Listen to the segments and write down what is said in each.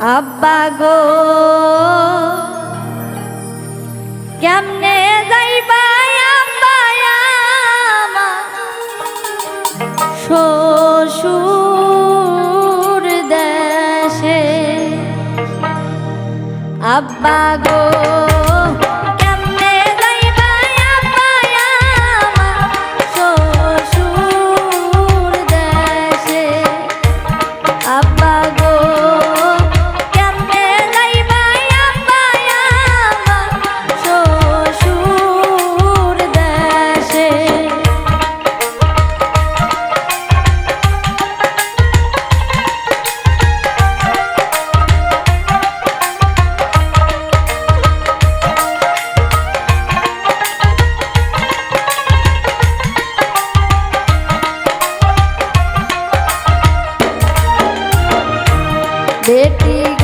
আব্বা গো কেমনে যাইবা আব্বা আমার? শ্বশুর দেশে। আব্বা গো বেটি গো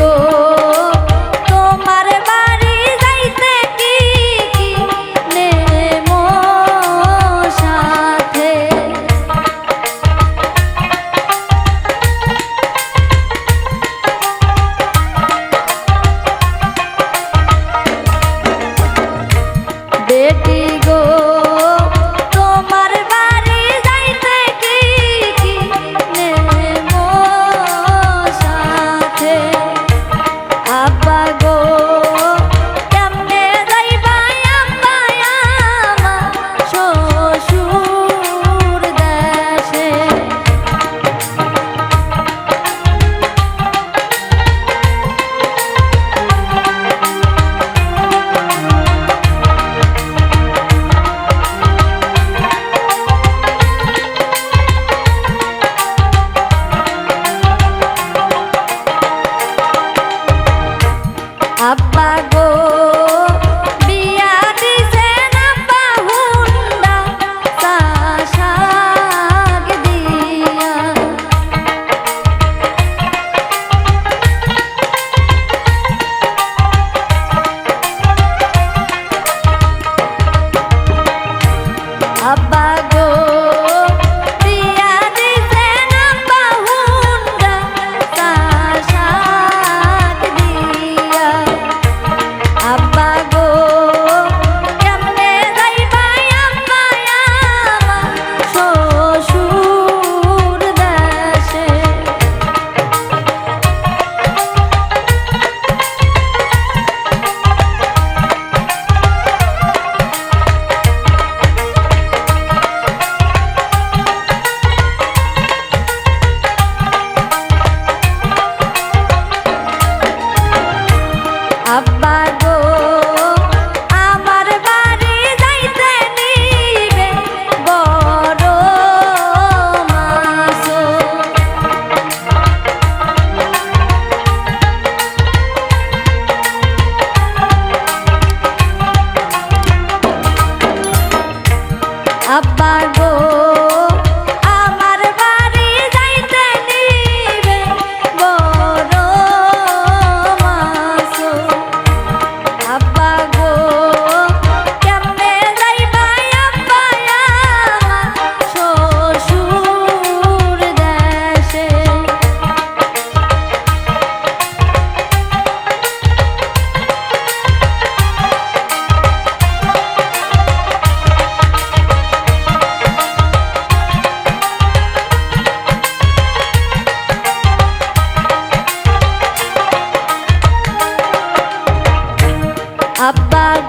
Bye.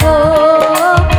গো